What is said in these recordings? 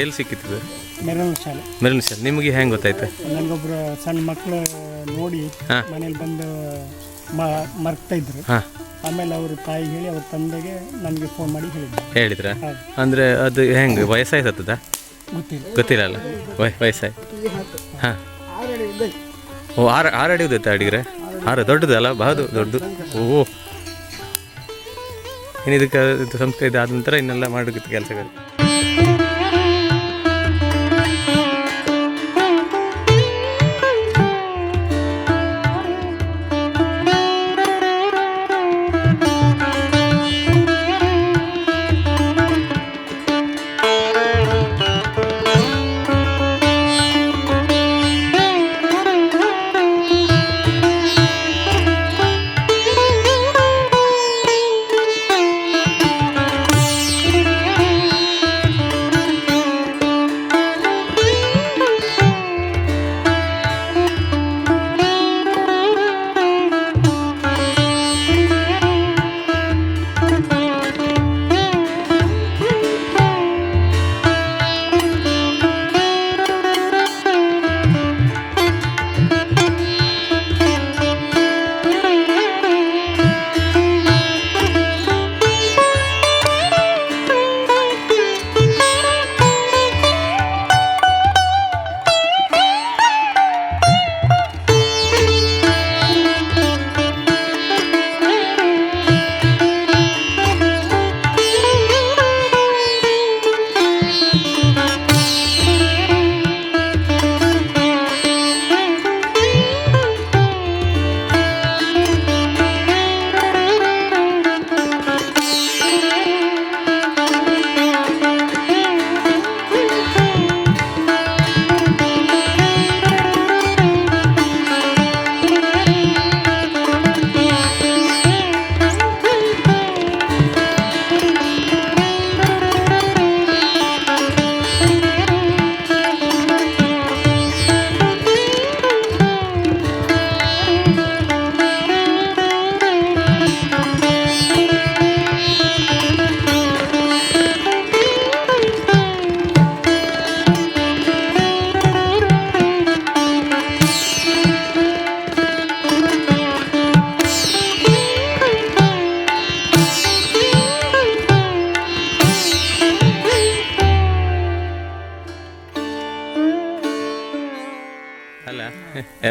ಎಲ್ಲಿ ಸಿಕ್ಕಿತ್ತು ಮೆರವಣಿಗೆ ಶಾಲೆ. ಮೆರವಣಿಗೆ ಶಾಲೆ. ನಿಮಗೆ ಹೆಂಗೆ ಗೊತ್ತಾಯ್ತು? ನನಗೊಬ್ರು ಸಣ್ಣ ಮಕ್ಕಳು ನೋಡಿ ಹಾಂ. ಮನೇಲಿ ಬಂದು ಮರ್ತಾ ಇದ್ರು. ಹಾಂ. ಆಮೇಲೆ ಅವ್ರ ತಾಯಿ ಹೇಳಿ ಅವ್ರ ತಂದೆಗೆ ನನಗೆ ಫೋನ್ ಮಾಡಿ ಹೇಳಿದ್ರು. ಹೇಳಿದ್ರ? ಹೌದು. ಅಂದರೆ ಅದು ಹೆಂಗೆ ವಯಸ್ಸಾಯ್ತದ? ಗೊತ್ತಿಲ್ಲ. ಅಲ್ಲ? ವಯ ವಯಸ್ಸಾಯ್ ಹಾಂ. ಓ ಆರು ಆರು ಅಡಿ ಉದ್ದೈತೆ ಅಡಿಗ್ರೆ? ಆರು ದೊಡ್ಡದಲ್ಲ ಬಾದು ದೊಡ್ಡದು. ಓ ಇನ್ನು ಇದಕ್ಕೆ ಸಂಸ್ಕೃತಿ ಸಂಸ್ಥೆ ಇದಾದ ನಂತರ ಇನ್ನೆಲ್ಲ ಮಾಡೋಕ್ಕಿತ್ತು ಕೆಲಸಗಳು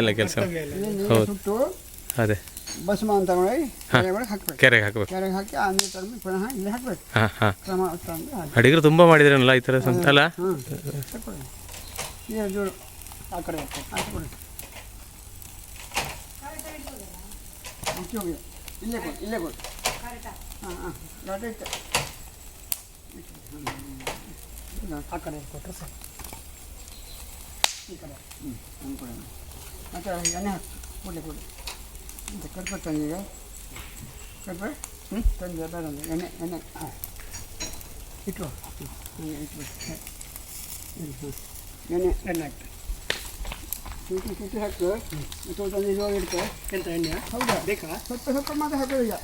ಎಲ್ಲ ಕೆಲಸ ಹೌದು. ಸುಟ್ಟು ಅದೇ. ಭಸ್ಮ ಅಂತ ಹಾಕ್ಬೇಕು. ಕೆರೆಗೆ ಹಾಕ್ಬೇಕು. ಕೆರೆಗೆ ಹಾಕಿ ಆ ನೀರು ತಂದು ಪುನಃ ಇಲ್ಲಿ ಹಾಕ್ಬೇಕು. ಹಾಂ ಹಾಂ. ಕ್ರಮ ತಂದು ಹಾಕಿ ಅಡಿಗರು ತುಂಬ ಮಾಡಿದ್ರಲ್ಲ ಈ ಥರ ಸಂತ ಅಲ್ಲ? ನೀರು ಜೋರು ಆ ಕಡೆ ಹಾಕ್ಕೊಡಿ. ಮುಚ್ಚಿ ಹೋಗಿ. ಇಲ್ಲೇ ಕೊಡಿ ಇಲ್ಲೇ ಕೊಡಿ. ಹಾಂ ಹಾಂ. ಗಾಡಿ ಇಟ್ಟು. ಆ ಕಡೆ ಕೊಟ್ಟರೆ ಸರ್. ಈ ಕಡೆ. ಹ್ಞೂ ಹಂಗೆ ಕೊಡಿ. ಮತ್ತು ಎಣ್ಣೆ ಹಾಕಿ ಕೊಡಲಿ ಕೊಡಿ ಅಂತ ಕರ್ಪೆ ತಂದೀಗ ಕರ್ಪೆ ಹ್ಞೂ ತಂದೆ ಬೇಡ ಅಂದ್ರೆ ಎಣ್ಣೆ ಎಣ್ಣೆ ಹಾಂ ಇಟ್ಟು ಹಂಗೆ ಇಟ್ಬಿಟ್ಟು ಹ್ಞೂ ಹ್ಞೂ ಎಣ್ಣೆ ಎಣ್ಣೆ ಹಾಕ್ತೆ ಚುಟ್ಟಿ ಚುಟ್ಟಿ ಹಾಕು ಮತ್ತು ತಂದು ಇವಾಗ ಇಡ್ತೆ ಎಂತ ಎಣ್ಣೆ ಹೌದಾ ಬೇಕಾ ಸ್ವಲ್ಪ ಸ್ವಲ್ಪ ಮಾತ್ರ ಹಾಕೋದು ಈಗ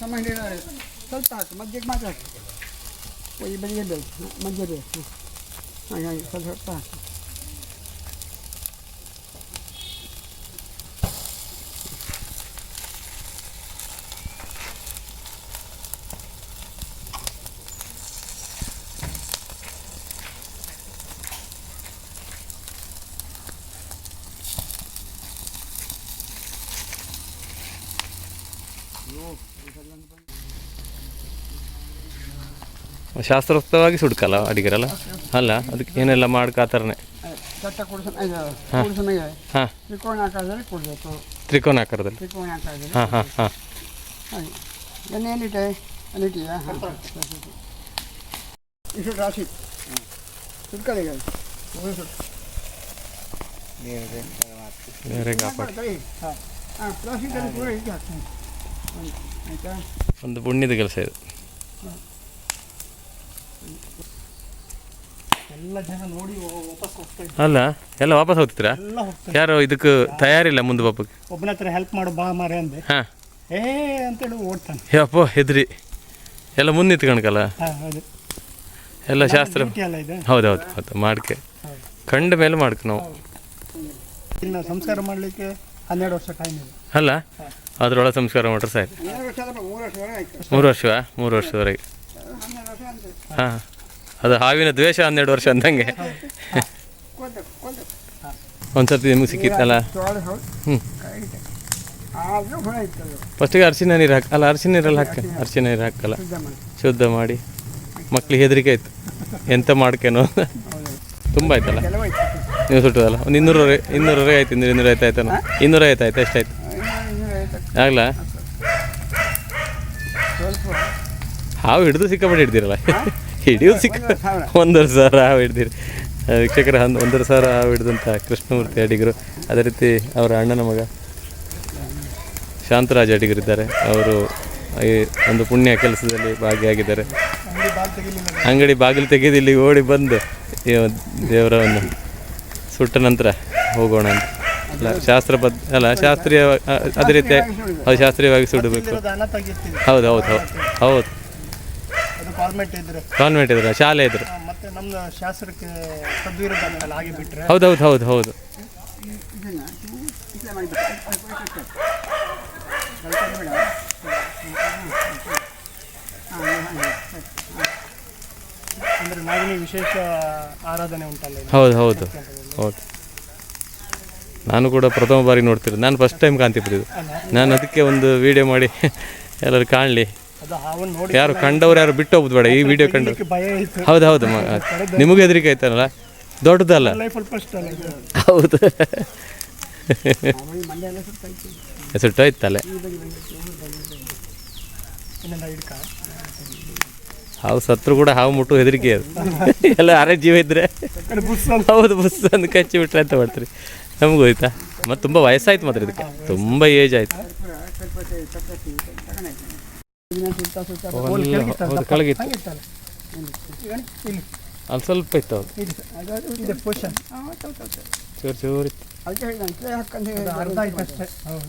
ಸಮ ಹಿಡಿಯೋದು ಸ್ವಲ್ಪ ಹಾಕು ಮಧ್ಯಕ್ಕೆ ಮಾತ್ರ ಹಾಕು ಓ, ಈ ಬದಿಗೆ ಬೇಕು ಹಾಂ, ಮಧ್ಯ ಬೇಕು ಹಾಂ ಹಾಗೆ ಸ್ವಲ್ಪ ಸ್ವಲ್ಪ ಹಾಕು ಶಾಸ್ತ್ರೋಕ್ತವಾಗಿ ಸುಡ್ಕಲ್ಲ ಅಡಿಗರಲ್ಲ? ಅಲ್ಲ ಅದಕ್ಕೆ ಏನೆಲ್ಲ ಮಾಡ್ಕ ಆ ಥರನೇ? ಚಟ್ಟ ಕುಡಿಸ ಹಾಂ. ತ್ರಿಕೋನ ಆಕಾರದಲ್ಲಿ ಕೊಡಬೇಕು. ತ್ರಿಕೋನ ಆಕಾರದಲ್ಲಿ? ತ್ರಿಕೋನ ಆಕಾರದಲ್ಲಿ ಹಾಂ ಹಾಂ ಹಾಂ. ಹಾಗೆ. ಎಣ್ಣೆ ಎಲ್ಲಿಟ್ಟೆ ಅಲ್ಲಿಟ್ಟಿಯಾ ಹಾಂ. ಇಷ್ಟು ರಾಶಿ. ಸುಟ್ಕೊಳ್ಳಿ ಈಗ. ಬೇರೆ ಕಾಪಾಡಿ ಹಾಂ. ಹಾಂ ಪ್ಲಾಸ್ಟಿಕಲ್ಲಿ ಪೂರ ಹೀಗೆ ಹಾಕ್ತೀನಿ. ಆಯಿತಾ? ಒಂದು ಪುಣ್ಯದ ಕೆಲಸ ಇದು. ಎಲ್ಲ ಜನ ನೋಡಿ ವಾಪಸ್ ಹೋಗ್ತಾ ಇದ್ರು ಅಲ್ಲ ಎಲ್ಲ ವಾಪಸ್ ಹೋಗ್ತೀರಾ ಎಲ್ಲ ಹೋಗ್ತಾ ಯಾರು ಇದಕ್ಕೆ ತಯಾರಿಲ್ಲ ಮುಂದೆ ಪಾಪಕ್ಕೆ? ಒಬ್ಬನ ಹತ್ರ ಹೆಲ್ಪ್ ಮಾಡು ಬಾ ಮಾರೆ ಅಂದೆ. ಹಾಂ. ಏ ಅಂತೇಳಿ ಓಡ್ತಾನೆ. ಯಪ್ಪ ಹೆದ್ರಿ. ಎಲ್ಲ ಮುಂದೆ ನಿಂತ್ಕೊಂಡ್ಕಲ್ಲ ಹಾಂ ಹೌದು ಎಲ್ಲ ಶಾಸ್ತ್ರ ಡ್ಯೂಟಿ ಎಲ್ಲ ಇದೆ. ಹೌದು ಹೌದು ಹೌದು ಮಾಡ್ಕೆ. ಕಂಡ ಮೇಲೆ ಮಾಡ್ಕೆ ನಾವು. ಇನ್ನು ಸಂಸ್ಕಾರ ಮಾಡಲಿಕ್ಕೆ ಹನ್ನೆರಡು ವರ್ಷ ಟೈಮ್ ಇದೆ. ಅಲ್ಲ? ಅದ್ರೊಳಗೆ ಸಂಸ್ಕಾರ ಮಾಡ್ರೆ ವರ್ಷ ಮೂರು ವರ್ಷ ಆಯ್ತು. ಮೂರು ವರ್ಷವಾ? ಮೂರು ವರ್ಷದವರೆಗೆ ಹಾಂ. ಅದು ಹಾವಿನ ದ್ವೇಷ ಹನ್ನೆರಡು ವರ್ಷ ಅಂದಂಗೆ. ಒಂದ್ಸರ್ತಿ ನಿಮಗೆ ಸಿಕ್ಕಿತ್ತಲ್ಲ ಹ್ಞೂ ಫಸ್ಟಿಗೆ ಅರಿಶಿನ ನೀರು ಹಾಕಿ ಅಲ್ಲ, ಅರಿಶಿನ ನೀರಲ್ಲಿ ಹಾಕ ಅರಿಶಿನ ನೀರು ಹಾಕಲ್ಲ. ಶುದ್ಧ ಮಾಡಿ. ಮಕ್ಳಿಗೆ ಹೆದರಿಕೆ ಆಯ್ತು. ಎಂತ ಮಾಡ್ಕೇನೋ ತುಂಬ ಆಯ್ತಲ್ಲ? ಆಯ್ತು ನೀವು ಸುಟ್ಟದಲ್ಲ? ಒಂದು ಇನ್ನೂರವರೆ ಇನ್ನೂರವರೆಗೆ ಆಯ್ತು, ಇನ್ನೂರು ಆಯ್ತು ಆಯ್ತಾನ ಇನ್ನೂರ ಆಯ್ತು? ಎಷ್ಟಾಯ್ತು? ಇನ್ನೂರು ಇನ್ನೂರ ಐವತ್ತು ಆಗ್ಲಾ? ಸ್ವಲ್ಪ ಹಾವು ಹಿಡಿದು ಸಿಕ್ಕಾಪಟ್ಟೆ ಹಿಡ್ದಿರಲ್ಲ? ಹಿಡಿಯೋದು ಸಿಕ್ಕ ಒಂದೂವರೆ ಸಾವಿರ. ಹಾವು ಹಿಡ್ದಿರಿ. ವೀಕ್ಷಕರ ಒಂದು ಒಂದೂವರೆ ಸಾವಿರ ಹಾವು ಹಿಡಿದಂಥ ಕೃಷ್ಣಮೂರ್ತಿ ಅಡಿಗರು ಅದೇ ರೀತಿ ಅವರ ಅಣ್ಣನ ಮಗ ಶಾಂತರಾಜ್ ಅಡಿಗರಿದ್ದಾರೆ. ಅವರು ಈ ಒಂದು ಪುಣ್ಯ ಕೆಲಸದಲ್ಲಿ ಭಾಗಿಯಾಗಿದ್ದಾರೆ. ಅಂಗಡಿ ಬಾಗಿಲು ತೆಗೆದು ಇಲ್ಲಿ ಓಡಿ ಬಂದು ಈ ದೇವರ ಒಂದು ಸುಟ್ಟ ನಂತರ ಹೋಗೋಣ ಅಂತ. ಅಲ್ಲ ಶಾಸ್ತ್ರ ಬದ್ ಅಲ್ಲ ಶಾಸ್ತ್ರೀಯ ಅದೇ ರೀತಿ ಅದು ಶಾಸ್ತ್ರೀಯವಾಗಿ ಸುಡಬೇಕು. ಹೌದು ಹೌದು ಹೌದು ಹೌದು. ಕಾಲ್ಮೆಟ್ ಇದ್ರೆ. ಕಾನ್ವೆಂಟ್ ಇದ್ರೆ ಶಾಲೆ ಇದ್ರೆ. ಮತ್ತೆ ನಮ್ಮ ಶಾಸ್ತ್ರಕ್ಕೆ ತದ್ವಿರುದ್ಧ ಅಂತಲ್ಲ ಹಾಗೆ ಬಿಟ್ರೆ. ಹೌದು ಹೌದು ಹೌದು. ಅಂದ್ರೆ ನಾಗಿನಿ ವಿಶೇಷ ಆರಾಧನೆ ಉಂಟಲ್ಲ ಇಲ್ಲಿ. ಹೌದು ಹೌದು. ಹೌದು. ನಾನು ಕೂಡ ಪ್ರಥಮ ಬಾರಿ ನೋಡ್ತಿರೋದು. ನಾನು ಫಸ್ಟ್ ಟೈಮ್ ಕಾಣ್ತಿದ್ದು ನಾನು ಅದಕ್ಕೆ ಒಂದು ವಿಡಿಯೋ ಮಾಡಿ ಎಲ್ಲರೂ ಕಾಣಲಿ. ಯಾರು ಕಂಡವ್ರು ಯಾರು ಬಿಟ್ಟು ಹೋಗ್ಬೋದು ಬೇಡ ಈ ವಿಡಿಯೋ ಕಂಡು. ಹೌದು ಹೌದು ನಿಮಗೂ ಹೆದರಿಕೆ ಆಯ್ತಲ್ಲ? ದೊಡ್ಡದಲ್ಲ. ಹೌದು. ಸುಟ್ಟೋಯ್ತಲ್ಲ ಹಾವು ಸತ್ರು ಕೂಡ ಹಾವು ಮುಟ್ಟು ಹೆದರಿಕೆ ಅದು. ಎಲ್ಲ ಅರೆ ಜೀವ ಇದ್ರೆ. ಹೌದು ಬುಸ್ ಅಂದು ಕಚ್ಚಿ ಬಿಟ್ರೆ ಅಂತ ಮಾಡ್ತೀರಿ. ನಮಗೂ ಹೋಯ್ತಾ ಮತ್ತು ತುಂಬ ವಯಸ್ಸಾಯ್ತು ಮಾತ್ರ ಇದಕ್ಕೆ. ತುಂಬ ಏಜ್ ಆಯ್ತು. ಇದನ್ನ ಸುತ್ತ ಸುತ್ತ ಹೋಲ್ ಕೆಳಗಿತ್ತಲ್ಲ, ಹೌದು ದಪ್ಪ. ಕೆಳಗಿತ್ತು. ಹಂಗಿತ್ತಲ್ಲ. ಈಗ ಇಲ್ಲಿ. ಅಲ್ಲಿ ಸ್ವಲ್ಪ ಇತ್ತು ಹೌದು ಇದೆ ಇದೆ ಪೊಸಿಷನ್ ಚೂರು ಚೂರು ಇತ್ತು. ಅದಕ್ಕೆ ಹೇಳಿದ ಕ್ಲೇ ಹಾಕಂತ ಅದು ಅರ್ಧ ಆಯ್ತು ಅಷ್ಟೇ ಹೌದು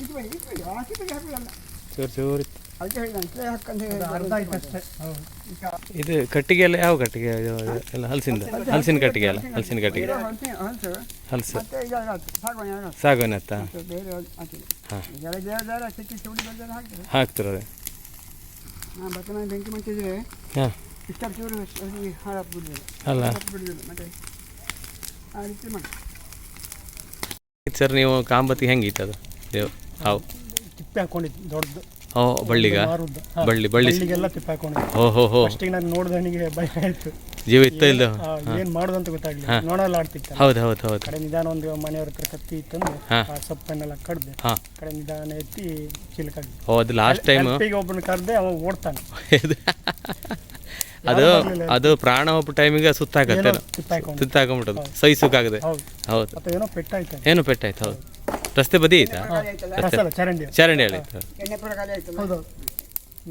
ಇದು ಬೈ ಇದು ಬೈ ಆಚೆ ಬೈ ಹಾಕಲ್ಲ ಚೂರು ಚೂರು ಇತ್ತು. ಅದಕ್ಕೆ ಹೇಳಿದ ಕ್ಲೇ ಹಾಕಂತ ಅದು ಅರ್ಧ ಆಯ್ತು ಅಷ್ಟೇ ಹೌದು ಇದು ಕಟ್ಟಿಗೆ ಎಲ್ಲ ಯಾವ ಕಟ್ಟಿಗೆ? ಇದು ಎಲ್ಲ ಹಲಸಿಂದ? ಹಲಸಿನ ಕಟ್ಟಿಗೆ. ಅಲ್ಲ ಹಲಸಿನ ಕಟ್ಟಿಗೆ. ಸಾಗುವ ಹಲಸು ಮತ್ತೆ ಇದಾಗತ್ತೆ ಸಾಗುವಾನಿ ಆಗತ್ತೆ ಸಾಗೋನತ್ತ ಮತ್ತೆ ಬೇರೆ ಹಾಕಿದೆ ಹಾಂ. ಇದೆಲ್ಲ ದೇವ ದೇವರ ಚಿಕ್ಕಿ ಚುಡಿ ಬಂದರೆ ಹಾಕ್ತಾರೆ ಹಾಕ್ತಿರೋದೆ. ಹಾಂ ಭತ್ತ ನಾನು ಬೆಂಕಿ ಮುಚ್ಚಿದ್ರೆ ಹಾಂ. ಇಷ್ಟ ಚೂರು ಹಾಳ ಬಿಡೋದು ಅಲ್ಲ. ಮತ್ತೆ. ಆ ರೀತಿ ಮಾಡಿ. ಸರ್ ನೀವು ಕಾಂಬತಿ ಹೆಂಗೆ ಅದು? ದೇವ್ ಹಾವು. ತಿಪ್ಪೆ ಹಾಕೊಂಡಿದ್ದು ದೊಡ್ಡದು. ಓ ಬಳ್ಳಿಗ? ಮಾರುದ್ದು. ಹಾ. ಬಳ್ಳಿ ಬಳ್ಳಿ. ಬಳ್ಳಿಗೆಲ್ಲ ತಿಪ್ಪ ಹಾಕೊಂಡಿದ್ದು. ಓ ಹೋ ಹೋ ಫಸ್ಟಿಗೆ ನಾನು ನೋಡ್ದವನಿಗೆ ಭಯ ಆಯ್ತು. ಜೀವ ಇತ್ತ ಇಲ್ಲ? ಏನು ಏನ್ ಮಾಡೋದು ಅಂತ ಗೊತ್ತಾಗ್ಲಿಲ್ಲ ನೋಡಲ್ಲ ಆಡ್ತಿತ್ತು ಹೌದು ಹೌದು ಹೌದು. ಕಡೆ ನಿಧಾನ ಒಂದು ಮನೆಯವ್ರ ಹತ್ರ ಕತ್ತಿ ಇತ್ತಂದು ಆ ಸೊಪ್ಪನ್ನೆಲ್ಲ ಕಡ್ದೆ. ಹಾಂ. ಕಡೆ ನಿಧಾನ ಎತ್ತಿ ಚಿಲ್ಕಾಗಿ ಓ ಅದು ಲಾಸ್ಟ್ ಟೈಮ್ ಒಬ್ಬನ ಕರ್ದೆ ಅವ ಓಡ್ತಾನೆ. ಅದು ಅದು ಪ್ರಾಣ ಒಬ್ಬ ಟೈಮಿಗೆ ಸುತ್ತಾಕತ್ತೆ ಸುತ್ತಾಕೊಂಡ್ಬಿಟ್ಟದು ಸಹಿಸೋಕ್ಕಾಗದೆ ಹೌದು. ಹೌದು. ಮತ್ತೆ ಏನೋ ಪೆಟ್ಟಾಯ್ತು ಏನು ಪೆಟ್ಟಾಯ್ತು ಹೌದು. ರಸ್ತೆ ಬದಿ ಐತಾ ಚರಂಡಿ. ಚರಂಡಿ ಹೇಳಿ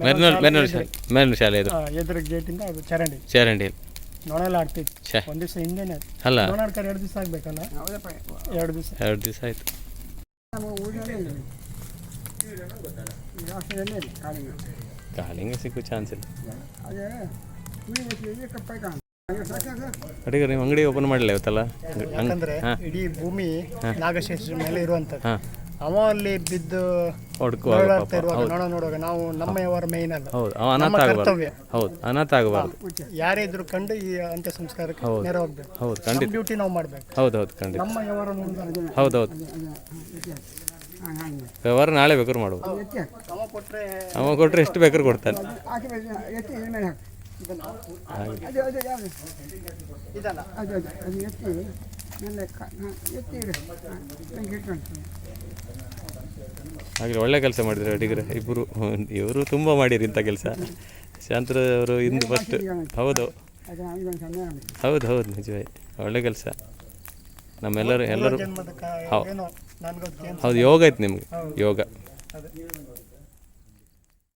ಮೆರ್ನೂರು ಮೆರ್ನೂರು ಶಾಲೆ ಮೆರ್ನೂರು ಶಾಲೆ ಇದು. ಎದುರು ಗೇಟಿಂದ ಅದು ಚರಂಡಿ. ಚರಂಡಿಯಲ್ಲಿ ನೊಣೆಲ್ಲ ಆಡ್ತಿತ್ತು ಛೇ. ಒಂದ್ ದಿವಸ ಹಿಂದೆನೆ. ಅಲ್ಲ. ನೊಣ ಆಡ್ತಾರೆ ಎರಡು ದಿವಸ ಆಗ್ಬೇಕಲ್ಲ? ಎರಡು ದಿವಸ. ಎರಡು ದಿವಸ ಆಯ್ತು. ನಮ್ಮ ಇಲ್ಲ ಈ ಇಲ್ಲ ಸಿಕ್ಕೋ ಚಾನ್ಸ್ ಇಲ್ಲ. ಅದೇ ಅಡಿಗೆ ನೀವು ಅಂಗಡಿ ಓಪನ್ ಮಾಡಲಿ ಇವತ್ತಲ್ಲ? ಯಾಕಂದ್ರೆ ಹಾಂ. ಇಡೀ ಭೂಮಿ ನಾಗಶೇಷ ಮೇಲೆ ಇರುವಂತದ್ದು ಹಾಂ. ಅವ ಅಲ್ಲಿ ಬಿದ್ದು ಹೌದು. ನೋಡ ನೋಡುವಾಗ ನಾವು ನಮ್ಮ ವ್ಯವಹಾರ ಮೇಯ್ನ್ ಅಲ್ಲ ಹೌದು. ಅವ ಅನಾಥ ಆಗಬಾರ್ದು. ಹೌದು. ಅನಾಥ ಆಗಬಾರ್ದು. ಯಾರೇ ಇದ್ರು ಕಂಡು ಈ ಅಂತ್ಯ ಸಂಸ್ಕಾರಕ್ಕೆ ಹೌದು. ನೆರ ಹೌದು ಖಂಡಿತ. ಡ್ಯೂಟಿ ನಾವು ಮಾಡಬೇಕು. ಹೌದು ಹೌದು ಖಂಡಿತ. ನಮ್ಮ ವ್ಯವಹಾರ ಹೌದು ಹೌದು ಹಾಂ ಹಾಗೆ ವ್ಯವಹಾರ ನಾಳೆ ಬೇಕಾದ್ರೆ ಕೊಡ್ತಾನೆ ಎತ್ತಿ ಹಾಕು. ಅವ ಕೊಟ್ಟರೆ ಎಷ್ಟು ಬೇಕಾದ್ರೂ ಕೊಡ್ತಾನೆ. ಆಚೆ ಹಾಗೆ ಒಳ್ಳೆ ಕೆಲಸ ಮಾಡಿದ್ರು ಅಡಿಗರು ಇಬ್ಬರು ಇವರು ತುಂಬ ಮಾಡಿರಿ ಇಂಥ ಕೆಲಸ. ಶಾಂತರ ಅವರು ಇಂದು ಫಸ್ಟ್ ಹೌದು. ಹೌದು ಹೌದು ನಿಜವೇ. ಒಳ್ಳೆ ಕೆಲಸ. ನಮ್ಮೆಲ್ಲರೂ ಎಲ್ಲರೂ ಹೌದು. ಹೌದು ಯೋಗ ಆಯ್ತು ನಿಮಗೆ. ಯೋಗ. ಅದೇ.